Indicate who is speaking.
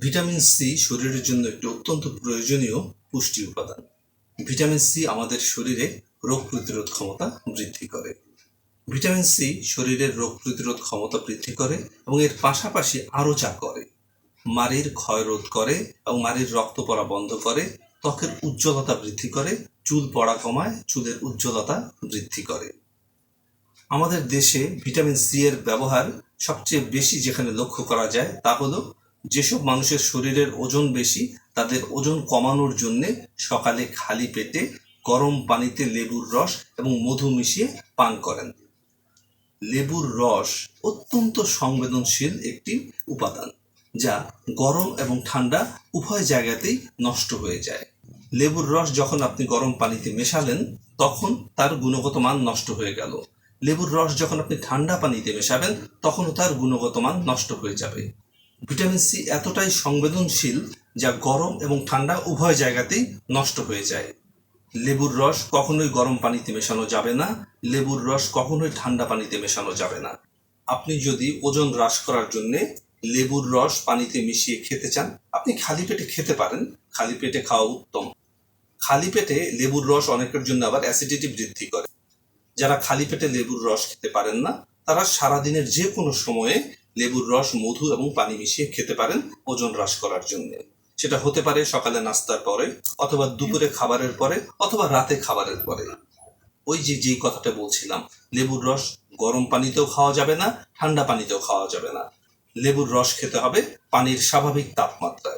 Speaker 1: Vitamin C শরীরের জন্য একটি অত্যন্ত প্রয়োজনীয় পুষ্টি উপাদান। ভিটামিন সি আমাদের শরীরে রোগ প্রতিরোধ ক্ষমতা বৃদ্ধি করে। ভিটামিন সি শরীরের রোগ প্রতিরোধ ক্ষমতা বৃদ্ধি করে এবং এর পাশাপাশি আরও যা করে। মাড়ির ক্ষয় রোধ করে এবং মাড়ির রক্ত পড়া বন্ধ করে, ত্বকের উজ্জ্বলতা বৃদ্ধি করে, চুল পড়া কমায়, চুলের উজ্জ্বলতা বৃদ্ধি করে। আমাদের দেশে ভিটামিন সি এর ব্যবহার সবচেয়ে বেশি যেখানে লক্ষ্য করা যায় তা হলো যেসব মানুষের শরীরের ওজন বেশি, তাদের ওজন কমানোর জন্য সকালে খালি পেটে গরম পানিতে লেবুর রস এবং মধু মিশিয়ে পান করেন। লেবুর রস অত্যন্ত সংবেদনশীল একটি উপাদান, যা গরম এবং ঠান্ডা উভয় জায়গাতেই নষ্ট হয়ে যায়। লেবুর রস যখন আপনি গরম পানিতে মেশালেন, তখন তার গুণগত মান নষ্ট হয়ে গেল। লেবুর রস যখন আপনি ঠান্ডা পানিতে মেশাবেন, তখনও তার গুণগত মান নষ্ট হয়ে যাবে। ভিটামিন সি এতটাই সংবেদনশীল যা গরম এবং ঠান্ডা উভয় জায়গাতেই নষ্ট হয়ে যায়। লেবুর রস কখনোই গরম পানিতে মেশানো যাবে না, লেবুর রস কখনোই ঠান্ডা পানিতে মেশানো যাবে না। আপনি যদি ওজন হ্রাস করার জন্য লেবুর রস পানিতে মিশিয়ে খেতে চান, আপনি খালি পেটে খেতে পারেন। খালি পেটে খাওয়া উত্তম। খালি পেটে লেবুর রস অনেকের জন্য আবার অ্যাসিডিটি বৃদ্ধি করে। যারা খালি পেটে লেবুর রস খেতে পারেন না, তারা সারাদিনের যে কোনো সময়ে লেবুর রস, মধু এবং পানি মিশিয়ে খেতে পারেন ওজন হ্রাস করার জন্য। সেটা হতে পারে সকালে নাস্তার পরে অথবা দুপুরে খাবারের পরে অথবা রাতে খাবারের পরে। ওই যে যেই কথাটা বলছিলাম, লেবুর রস গরম পানিতেও খাওয়া যাবে না, ঠান্ডা পানিতেও খাওয়া যাবে না। লেবুর রস খেতে হবে পানির স্বাভাবিক তাপমাত্রায়।